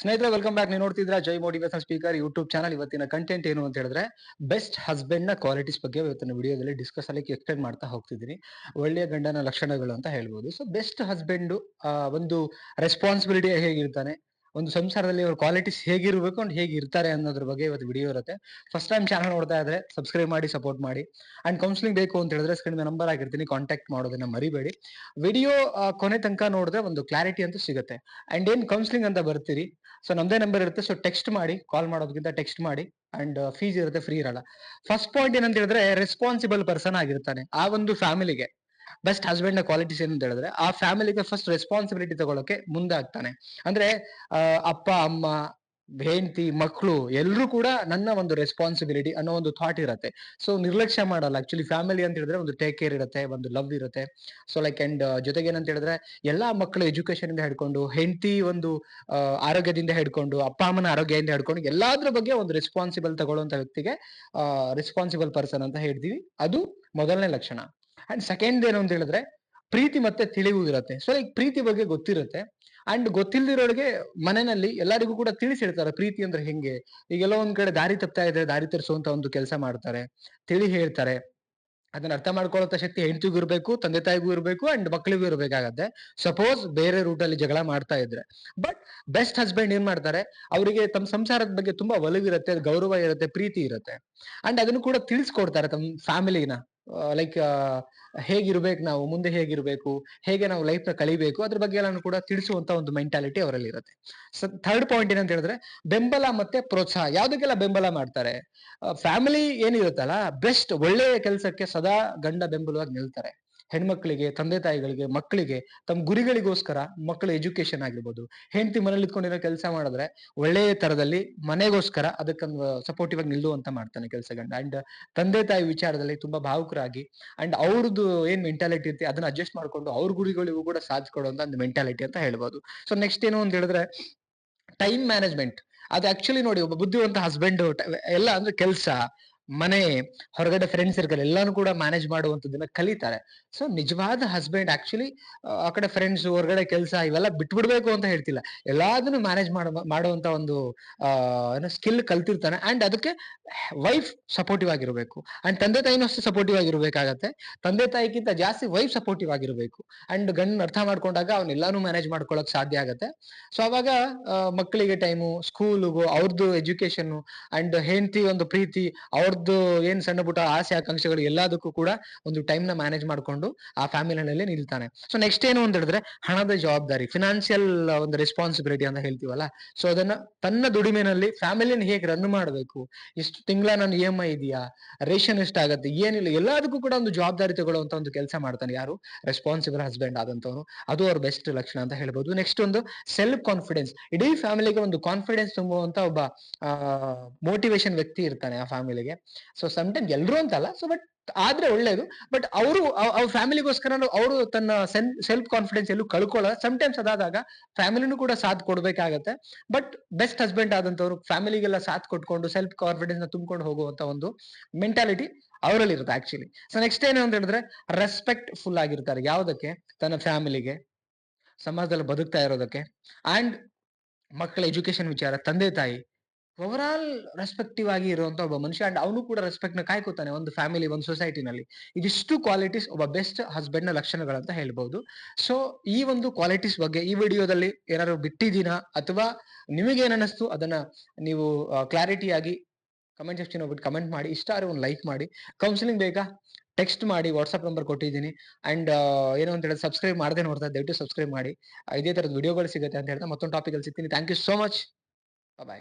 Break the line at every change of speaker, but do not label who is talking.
ಸ್ನೇಹಿತರೆ welcome back ನೀವು ನೋಡ್ತಿದ್ರ Jai motivation speaker YouTube channel ಇವತ್ತಿನ ಕಂಟೆಂಟ್ ಏನು ಅಂತ ಹೇಳಿದ್ರೆ ಬೆಸ್ಟ್ ಹಸ್ಬೆಂಡ್ನ ಕ್ವಾಲಿಟೀಸ್ ಬಗ್ಗೆ ಇವತ್ತಿನ ವಿಡಿಯೋದಲ್ಲಿ ಡಿಸ್ಕಸ್ ಅಲ್ಲಿ ಎಕ್ಸ್ಪ್ಲೇನ್ ಮಾಡ್ತಾ ಹೋಗ್ತಿದ್ದೀನಿ. ಒಳ್ಳೆಯ ಗಂಡನ ಲಕ್ಷಣಗಳು ಅಂತ ಹೇಳ್ಬೋದು. ಸೊ ಬೆಸ್ಟ್ ಹಸ್ಬೆಂಡ್ ಒಂದು ರೆಸ್ಪಾನ್ಸಿಬಿಲಿಟಿ ಹೇಗಿರ್ತಾನೆ? ಒಂದು ಸಂಸಾರದಲ್ಲಿ ಅವ್ರ ಕ್ವಾಲಿಟೀಸ್ ಹೇಗಿರ್ಬೇಕು ಅಂಡ್ ಹೇಗಿರ್ತಾರೆ ಅನ್ನೋದ್ರ ಬಗ್ಗೆ ಇವತ್ತು ವಿಡಿಯೋ ಇರುತ್ತೆ. ಫಸ್ಟ್ ಟೈಮ್ ಚಾನಲ್ ನೋಡ್ತಾ ಇದ್ರೆ ಸಬ್ಸ್ಕ್ರೈಬ್ ಮಾಡಿ ಸಪೋರ್ಟ್ ಮಾಡಿ ಅಂಡ್ ಕೌನ್ಸಿಲಿಂಗ್ ಬೇಕು ಅಂತ ಹೇಳಿದ್ರೆ ಸ್ಕ್ರೀನ್ ನಂಬರ್ ಆಗಿರ್ತೀನಿ ಕಾಂಟ್ಯಾಕ್ಟ್ ಮಾಡೋದನ್ನ ಮರಿಬೇಡಿ. ವಿಡಿಯೋ ಕೊನೆ ತನಕ ನೋಡಿದ್ರೆ ಒಂದು ಕ್ಲಾರಿಟಿ ಅಂತ ಸಿಗುತ್ತೆ. ಅಂಡ್ ಏನ್ ಕೌನ್ಸಿಲಿಂಗ್ ಅಂತ ಬರ್ತೀರಿ? ಸೊ ನಮ್ದೇ ನಂಬರ್ ಇರುತ್ತೆ ಸೊ ಟೆಕ್ಸ್ಟ್ ಮಾಡಿ ಕಾಲ್ ಮಾಡೋದಕ್ಕಿಂತ ಟೆಕ್ಸ್ಟ್ ಮಾಡಿ ಅಂಡ್ ಫೀಸ್ ಇರುತ್ತೆ ಫ್ರೀ ಇರಲ್ಲ. ಫಸ್ಟ್ ಪಾಯಿಂಟ್ ಏನಂತ ಹೇಳಿದ್ರೆ ರೆಸ್ಪಾನ್ಸಿಬಲ್ ಪರ್ಸನ್ ಆಗಿರ್ತಾನೆ, ಆ ಒಂದು ಫ್ಯಾಮಿಲಿಗೆ ಬೆಸ್ಟ್ ಹಸ್ಬೆಂಡ್ನ ಕ್ವಾಲಿಟೀಸ್ ಏನಂತ ಹೇಳಿದ್ರೆ, ಆ ಫ್ಯಾಮಿಲಿಗೆ ಫಸ್ಟ್ ರೆಸ್ಪಾನ್ಸಿಬಿಲಿಟಿ ತಗೊಳಕ್ಕೆ ಮುಂದೆ ಆಗ್ತಾನೆ. ಅಂದ್ರೆ ಅಪ್ಪ, ಅಮ್ಮ, ಹೆಂಡತಿ ಮಕ್ಕಳು ಎಲ್ಲರೂ ಕೂಡ ನನ್ನ ಒಂದು ರೆಸ್ಪಾನ್ಸಿಬಿಲಿಟಿ ಅನ್ನೋ ಒಂದು ಥಾಟ್ ಇರುತ್ತೆ. ಸೊ ನಿರ್ಲಕ್ಷ್ಯ ಮಾಡಲ್ಲ. ಆಕ್ಚುಲಿ ಫ್ಯಾಮಿಲಿ ಅಂತ ಹೇಳಿದ್ರೆ ಒಂದು ಟೇಕ್ ಕೇರ್ ಇರುತ್ತೆ, ಒಂದು ಲವ್ ಇರುತ್ತೆ. ಸೊ ಲೈಕ್ ಅಂಡ್ ಜೊತೆಗೆ ಏನಂತ ಹೇಳಿದ್ರೆ, ಎಲ್ಲಾ ಮಕ್ಕಳು ಎಜುಕೇಶನ್ ಇಂದ ಹಿಡ್ಕೊಂಡು, ಹೆಂಡತಿ ಒಂದು ಆರೋಗ್ಯದಿಂದ ಹಿಡ್ಕೊಂಡು, ಅಪ್ಪ, ಅಮ್ಮನ ಆರೋಗ್ಯದಿಂದ ಹಿಡ್ಕೊಂಡು ಎಲ್ಲಾದ್ರ ಬಗ್ಗೆ ಒಂದು ರೆಸ್ಪಾನ್ಸಿಬಲ್ ತಗೊಳ್ಳುವಂತ ವ್ಯಕ್ತಿಗೆ ರೆಸ್ಪಾನ್ಸಿಬಲ್ ಪರ್ಸನ್ ಅಂತ ಹೇಳ್ತೀವಿ. ಅದು ಮೊದಲನೇ ಲಕ್ಷಣ. ಅಂಡ್ ಸೆಕೆಂಡ್ ಏನು ಅಂತ ಹೇಳಿದ್ರೆ, ಪ್ರೀತಿ ಮತ್ತೆ ತಿಳಿವು ಇರುತ್ತೆ. ಸೊ ಲೈಕ್ ಪ್ರೀತಿ ಬಗ್ಗೆ ಗೊತ್ತಿರುತ್ತೆ. ಅಂಡ್ ಗೊತ್ತಿಲ್ದಿರೋರಿಗೆ ಮನೆಯಲ್ಲಿ ಎಲ್ಲರಿಗೂ ಕೂಡ ತಿಳಿಸಿರ್ತಾರೆ ಪ್ರೀತಿ ಅಂದ್ರೆ ಹೆಂಗೆ. ಈಗೆಲ್ಲ ಒಂದ್ ಕಡೆ ದಾರಿ ತಪ್ತಾ ಇದ್ರೆ ದಾರಿ ತರಿಸುವಂತ ಒಂದು ಕೆಲಸ ಮಾಡ್ತಾರೆ. ತಿಳಿ ಹೇಳ್ತಾರೆ. ಅದನ್ನ ಅರ್ಥ ಮಾಡ್ಕೊಳ್ಳೋ ಶಕ್ತಿ ಹೆಂಡತಿಗೂ ಇರಬೇಕು, ತಂದೆ ತಾಯಿಗೂ ಇರಬೇಕು ಅಂಡ್ ಮಕ್ಕಳಿಗೂ ಇರಬೇಕಾಗತ್ತೆ. ಸಪೋಸ್ ಬೇರೆ ರೂಟ್ ಅಲ್ಲಿ ಜಗಳ ಮಾಡ್ತಾ ಇದ್ರೆ. ಬಟ್ ಬೆಸ್ಟ್ ಹಸ್ಬೆಂಡ್ ಏನ್ ಮಾಡ್ತಾರೆ? ಅವರಿಗೆ ತಮ್ಮ ಸಂಸಾರದ ಬಗ್ಗೆ ತುಂಬಾ ಒಲವಿರುತ್ತೆ, ಗೌರವ ಇರುತ್ತೆ, ಪ್ರೀತಿ ಇರುತ್ತೆ. ಅಂಡ್ ಅದನ್ನು ಕೂಡ ತಿಳಿಸ್ಕೊಡ್ತಾರೆ ತಮ್ಮ ಫ್ಯಾಮಿಲಿನ ಲೈಕ್ ಹೇಗಿರ್ಬೇಕು ನಾವು, ಮುಂದೆ ಹೇಗಿರ್ಬೇಕು, ಹೇಗೆ ನಾವು ಲೈಫ್ನ ಕಳಿಬೇಕು ಅದ್ರ ಬಗ್ಗೆ ಎಲ್ಲಾನು ಕೂಡ ತಿಳಿಸುವಂತ ಒಂದು ಮೆಂಟಾಲಿಟಿ ಅವರಲ್ಲಿ ಇರುತ್ತೆ. ಥರ್ಡ್ ಪಾಯಿಂಟ್ ಏನಂತ ಹೇಳಿದ್ರೆ, ಬೆಂಬಲ ಮತ್ತೆ ಪ್ರೋತ್ಸಾಹ. ಯಾವ್ದಕ್ಕೆಲ್ಲ ಬೆಂಬಲ ಮಾಡ್ತಾರೆ? ಫ್ಯಾಮಿಲಿ ಏನಿರುತ್ತಲ್ಲ ಬೆಸ್ಟ್ ಒಳ್ಳೆಯ ಕೆಲಸಕ್ಕೆ ಸದಾ ಗಂಡ ಬೆಂಬಲವಾಗಿ ನಿಲ್ತಾರೆ. ಹೆಣ್ಮಕ್ಳಿಗೆ, ತಂದೆ ತಾಯಿಗಳಿಗೆ, ಮಕ್ಕಳಿಗೆ, ತಮ್ಮ ಗುರಿಗಳಿಗೋಸ್ಕರ ಮಕ್ಕಳ ಎಜುಕೇಶನ್ ಆಗಿರ್ಬೋದು. ಹೆಂಡತಿ ಮನೇಲಿ ಇಟ್ಕೊಂಡಿರೋ ಕೆಲಸ ಮಾಡಿದ್ರೆ ಒಳ್ಳೆಯ ತರದಲ್ಲಿ ಮನೆಗೋಸ್ಕರ ಅದಕ್ಕೊಂದು ಸಪೋರ್ಟಿವ್ ಆಗಿ ನಿಲ್ಲುವಂತ ಮಾಡ್ತಾನೆ ಕೆಲಸ ಗಂಡ. ಅಂಡ್ ತಂದೆ ತಾಯಿ ವಿಚಾರದಲ್ಲಿ ತುಂಬಾ ಭಾವುಕರಾಗಿ ಅಂಡ್ ಅವ್ರದ್ದು ಏನ್ ಮೆಂಟಾಲಿಟಿ ಇರುತ್ತೆ ಅದನ್ನ ಅಡ್ಜಸ್ಟ್ ಮಾಡ್ಕೊಂಡು ಅವ್ರ ಗುರಿಗಳಿಗೂ ಕೂಡ ಸಾಧಿಸ್ಕೊಡುವಂತ ಒಂದು ಮೆಂಟಾಲಿಟಿ ಅಂತ ಹೇಳ್ಬೋದು. ಸೊ ನೆಕ್ಸ್ಟ್ ಏನು ಅಂತ ಹೇಳಿದ್ರೆ ಟೈಮ್ ಮ್ಯಾನೇಜ್ಮೆಂಟ್ ಅದು ಆಕ್ಚುಲಿ ನೋಡಿ ಒಬ್ಬ ಬುದ್ಧಿವಂತ ಹಸ್ಬೆಂಡ್ ಎಲ್ಲ ಅಂದ್ರೆ ಕೆಲಸ ಮನೆ ಹೊರಗಡೆ ಫ್ರೆಂಡ್ಸ್ ಸರ್ಕಲ್ ಎಲ್ಲಾನು ಕೂಡ ಮ್ಯಾನೇಜ್ ಮಾಡುವಂತದನ್ನ ಕಲಿತಾರೆ. ಸೊ ನಿಜವಾದ ಹಸ್ಬೆಂಡ್ ಆಕ್ಚುಲಿ ಆ ಕಡೆ ಫ್ರೆಂಡ್ಸ್ ಹೊರಗಡೆ ಕೆಲಸ ಇವೆಲ್ಲ ಬಿಟ್ಬಿಡ್ಬೇಕು ಅಂತ ಹೇಳ್ತಿಲ್ಲ. ಎಲ್ಲಾದನ್ನು ಮ್ಯಾನೇಜ್ ಮಾಡ ಮಾಡುವಂತ ಒಂದು ಸ್ಕಿಲ್ ಕಲ್ತಿರ್ತಾನೆ. ಅಂಡ್ ಅದಕ್ಕೆ ವೈಫ್ ಸಪೋರ್ಟಿವ್ ಆಗಿರಬೇಕು. ಅಂಡ್ ತಂದೆ ತಾಯಿನೂ ಅಷ್ಟೇ ಸಪೋರ್ಟಿವ್ ಆಗಿರ್ಬೇಕಾಗತ್ತೆ. ತಂದೆ ತಾಯಿಗಿಂತ ಜಾಸ್ತಿ ವೈಫ್ ಸಪೋರ್ಟಿವ್ ಆಗಿರ್ಬೇಕು. ಅಂಡ್ ಗಂಡ್ ಅರ್ಥ ಮಾಡ್ಕೊಂಡಾಗ ಅವನ್ನೆಲ್ಲಾನು ಮ್ಯಾನೇಜ್ ಮಾಡ್ಕೊಳಕ್ ಸಾಧ್ಯ ಆಗತ್ತೆ. ಸೊ ಅವಾಗ ಮಕ್ಕಳಿಗೆ ಟೈಮು ಸ್ಕೂಲ್ಗೂ ಅವ್ರದ್ದು ಎಜುಕೇಶನ್ ಅಂಡ್ ಹೆಂಡತಿ ಒಂದು ಪ್ರೀತಿ ಅವ್ರದ್ದು ಏನ್ ಸಣ್ಣ ಪುಟ್ಟ ಆಸೆ, ಆಕಾಂಕ್ಷೆಗಳು ಎಲ್ಲದಕ್ಕೂ ಕೂಡ ಒಂದು ಟೈಮ್ನ ಮ್ಯಾನೇಜ್ ಮಾಡ್ಕೊಂಡು ಆ ಫ್ಯಾಮಿಲಿನಲ್ಲಿ ನಿಲ್ತಾನೆ. ಸೊ ನೆಕ್ಸ್ಟ್ ಏನು ಅಂತ ಹೇಳಿದ್ರೆ ಹಣದ ಜವಾಬ್ದಾರಿ ಫಿನಾನ್ಷಿಯಲ್ ಒಂದು ರೆಸ್ಪಾನ್ಸಿಬಿಲಿಟಿ ಅಂತ ಹೇಳ್ತೀವಲ್ಲ. ಸೊ ಅದನ್ನ ತನ್ನ ದುಡಿಮೆನಲ್ಲಿ ಫ್ಯಾಮಿಲಿನ ಹೇಗೆ ರನ್ ಮಾಡಬೇಕು? ಇಷ್ಟು ತಿಂಗಳ ನನ್ನ ಇ ಎಂ ಐ ಇದೆಯಾ? ರೇಷನ್ ಎಷ್ಟಾಗತ್ತೆ? ಏನಿಲ್ಲ? ಎಲ್ಲದಕ್ಕೂ ಕೂಡ ಒಂದು ಜವಾಬ್ದಾರಿ ತಗೊಳ್ಳುವಂತ ಒಂದು ಕೆಲಸ ಮಾಡ್ತಾನೆ ಯಾರು? ರೆಸ್ಪಾನ್ಸಿಬಲ್ ಹಸ್ಬೆಂಡ್ ಆದಂತವನು. ಅದು ಅವ್ರ ಬೆಸ್ಟ್ ಲಕ್ಷಣ ಅಂತ ಹೇಳ್ಬೋದು. ನೆಕ್ಸ್ಟ್ ಒಂದು ಸೆಲ್ಫ್ ಕಾನ್ಫಿಡೆನ್ಸ್ ಇಡೀ ಫ್ಯಾಮಿಲಿಗೆ ಒಂದು ಕಾನ್ಫಿಡೆನ್ಸ್ ತುಂಬುವಂತ ಒಬ್ಬ ಮೋಟಿವೇಶನ್ ವ್ಯಕ್ತಿ ಇರ್ತಾನೆ ಆ ಫ್ಯಾಮಿಲಿಗೆ ಸೊ ಸಮ್ಟೈಮ್ ಎಲ್ರು ಅಂತಲ್ಲ. ಸೊ ಬಟ್ ಆದ್ರೆ ಒಳ್ಳೇದು. ಬಟ್ ಅವರು ಅವ್ರ ಫ್ಯಾಮಿಲಿಗೋಸ್ಕರ ಅವರು ತನ್ನ ಸೆಲ್ಫ್ ಕಾನ್ಫಿಡೆನ್ಸ್ ಎಲ್ಲೂ ಕಳ್ಕೊಳ್ಳೋ ಸಮ್ಟೈಮ್ಸ್ ಅದಾದಾಗ ಫ್ಯಾಮಿಲಿನೂ ಕೂಡ ಸಾಥ್ ಕೊಡ್ಬೇಕಾಗತ್ತೆ. ಬಟ್ ಬೆಸ್ಟ್ ಹಸ್ಬೆಂಡ್ ಆದಂತವ್ರು ಫ್ಯಾಮಿಲಿಗೆಲ್ಲ ಸಾಥ್ ಕೊಟ್ಕೊಂಡು ಸೆಲ್ಫ್ ಕಾನ್ಫಿಡೆನ್ಸ್ನ ತುಂಬಿಕೊಂಡು ಹೋಗುವಂತ ಒಂದು ಮೆಂಟಾಲಿಟಿ ಅವರಲ್ಲಿ ಇರುತ್ತೆ ಆಕ್ಚುಲಿ ಸೊ ನೆಕ್ಸ್ಟ್ ಏನು ಅಂತ ಹೇಳಿದ್ರೆ ರೆಸ್ಪೆಕ್ಟ್ ಫುಲ್ ಆಗಿರ್ತಾರೆ. ಯಾವ್ದಕ್ಕೆ? ತನ್ನ ಫ್ಯಾಮಿಲಿಗೆ, ಸಮಾಜದಲ್ಲಿ ಬದುಕ್ತಾ ಇರೋದಕ್ಕೆ. ಅಂಡ್ ಮಕ್ಕಳ ಎಜುಕೇಶನ್ ವಿಚಾರ, ತಂದೆ ತಾಯಿ. ಓವರ್ ಆಲ್ ರೆಸ್ಪೆಕ್ಟಿವ್ ಆಗಿ ಇರುವಂತ ಒಬ್ಬ ಮನುಷ್ಯ ಅಂಡ್ ಅವನು ಕೂಡ ರೆಸ್ಪೆಕ್ಟ್ನ ಕಾಯ್ಕೋತಾನೆ ಒಂದು ಫ್ಯಾಮಿಲಿ ಒಂದು ಸೊಸೈಟಿನಲ್ಲಿ ಇದಿಷ್ಟು ಕ್ವಾಲಿಟೀಸ್ ಒಬ್ಬ ಬೆಸ್ಟ್ ಹಸ್ಬೆಂಡ್ನ ಲಕ್ಷಣಗಳಂತ ಹೇಳ್ಬಹುದು ಸೊ ಈ ಒಂದು ಕ್ವಾಲಿಟೀಸ್ ಬಗ್ಗೆ ಈ ವಿಡಿಯೋದಲ್ಲಿ ಏನಾದ್ರು ಬಿಟ್ಟಿದ್ದೀನಾ ಅಥವಾ ನಿಮಗೆ ಅನಿಸ್ತು ಅದನ್ನ ನೀವು ಕ್ಲಾರಿಟಿ ಆಗಿ ಕಮೆಂಟ್ ಸೆಕ್ಷನ್ ಹೋಗ್ಬಿಟ್ಟು ಕಮೆಂಟ್ ಮಾಡಿ, ಇಷ್ಟ ಆದ್ರೆ ಒಂದು ಲೈಕ್ ಮಾಡಿ. ಕೌನ್ಸಿಲಿಂಗ್ ಬೇಕಾ? ಟೆಕ್ಸ್ಟ್ ಮಾಡಿ ವಾಟ್ಸ್ಆಪ್ ನಂಬರ್ ಕೊಟ್ಟಿದ್ದೀನಿ. ಅಂಡ್ ಏನು ಅಂತ ಹೇಳಿದ್ರೆ ಸಬ್ಸ್ಕ್ರೈಬ್ ಮಾಡದೆ ನೋಡ್ತಾ ದಯವಿಟ್ಟು ಸಬ್ಸ್ಕ್ರೈಬ್ ಮಾಡಿ. ಇದೇ ತರದ ವಿಡಿಯೋಗಳು ಸಿಗುತ್ತೆ ಅಂತ ಹೇಳ್ತಾ ಮತ್ತೊಂದು ಟಾಪಿಕ್ ಅಲ್ಲಿ ಸಿಗ್ತೀನಿ. Thank you so much bye